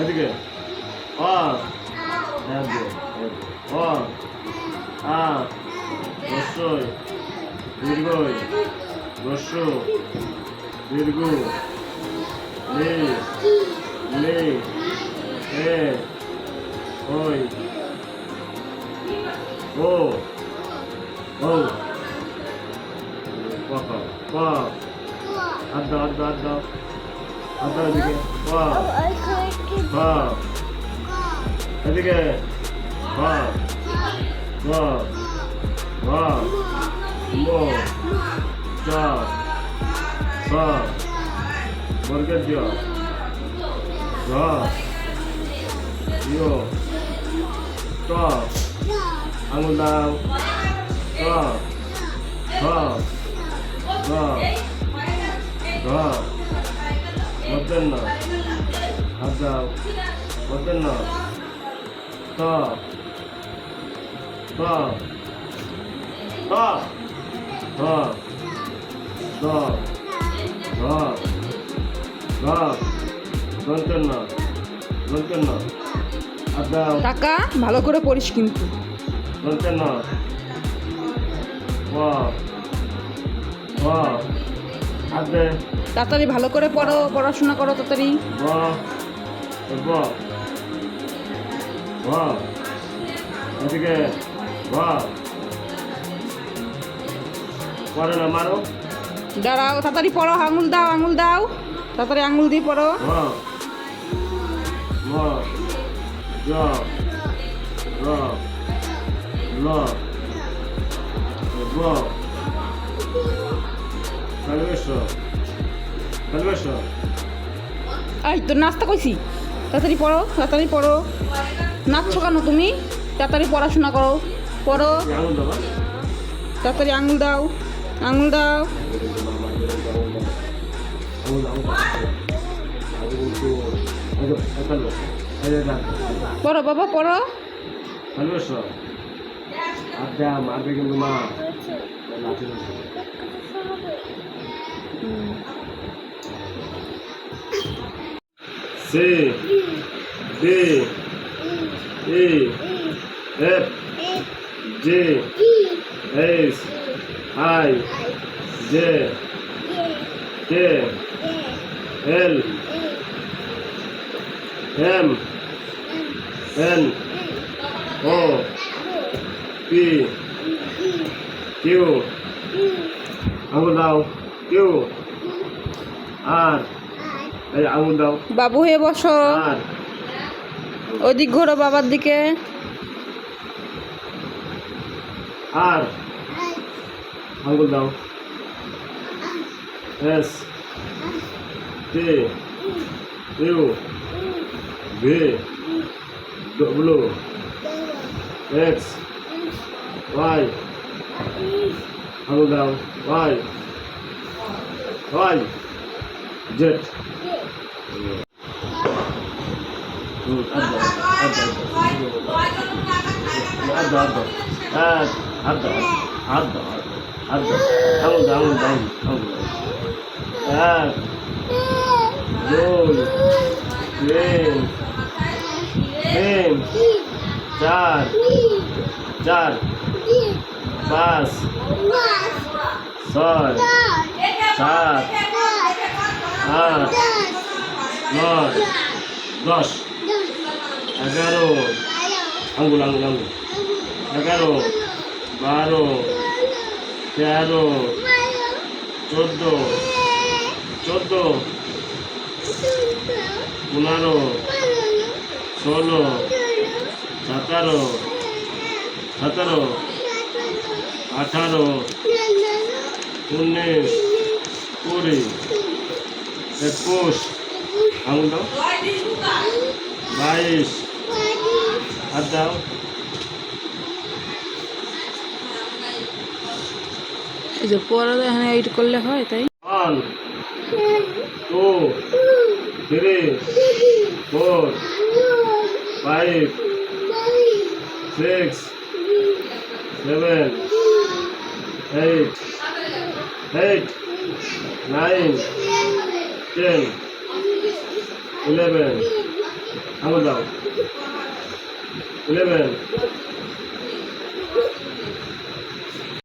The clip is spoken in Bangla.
এদিকে অ অ আ রসই দীর্ঘই রস্য দীর্ঘ লি লি এ ওই ও ও পাকা পা হাত দাও হাত দাও হাত দাও হাত দাও এদিকে পা পা এদিকে পা পা পা মো চা সা বর্গের দিও রা ইয়ো ট আঙুল দাও ট ঠ গ ঘ মধ্যাহ্ন হাত দাও। মধ্যাহ্ন ত ত ত ত দ ধ ধ দন্তন্য দন্তন্য হাত দাও। টাকা ভালো করে পড়িস কিন্তু। দন্তন্য ও ও তাড়াতাড়ি ভালো করে পড়ো পড়াশোনা করো তাড়াতাড়ি। এদিকে পরে না মারো। দাঁড়াও তাড়াতাড়ি পড়ো আঙুল দাও আঙুল দাও। তাড়াতাড়ি আঙুল দিয়ে পড়ো। ল কালবেশ এই তো নাস্তা কইছি? তাড়াতাড়ি পড়ো তাড়াতাড়ি পড়ো। নাচছো কেন তুমি? তাড়াতাড়ি পড়াশোনা করো পড়ো। তাড়াতাড়ি আঙুল দাও আঙুল দাও। পড়ো বাবা পড়ো। মারবে কিন্তু মা। C D E F G H I J K L M N O P Q আঙুল দাও কিউ? আর? এই আঙুল দাও। বাবু হয়ে বসো। আর? ওইদিক ঘোরো বাবার দিকে। আর? আঙুল দাও। S. T U. V. W. X. Y. আঙুল দাও। ওয়াই। ওয়াই জেড এক দুই তিন তিন চার চার পাঁচ ছয় সাত, আট, নয়, দশ, এগারো, আঙ্গুল আঙ্গুল আঙ্গুল, এগারো, বারো, তেরো, চোদ্দ চোদ্দ, পনেরো, ষোলো, সতেরো সতেরো, আঠারো, উনিশ কুড়ি একুশ আঙুল দাও বাইশ হাত দাও এই যে পড়া এখানে এইট করলে হয় তাই One, two, three, four, five, six, seven, eight, eight, nine ten eleven আমার দাও ইলেভেন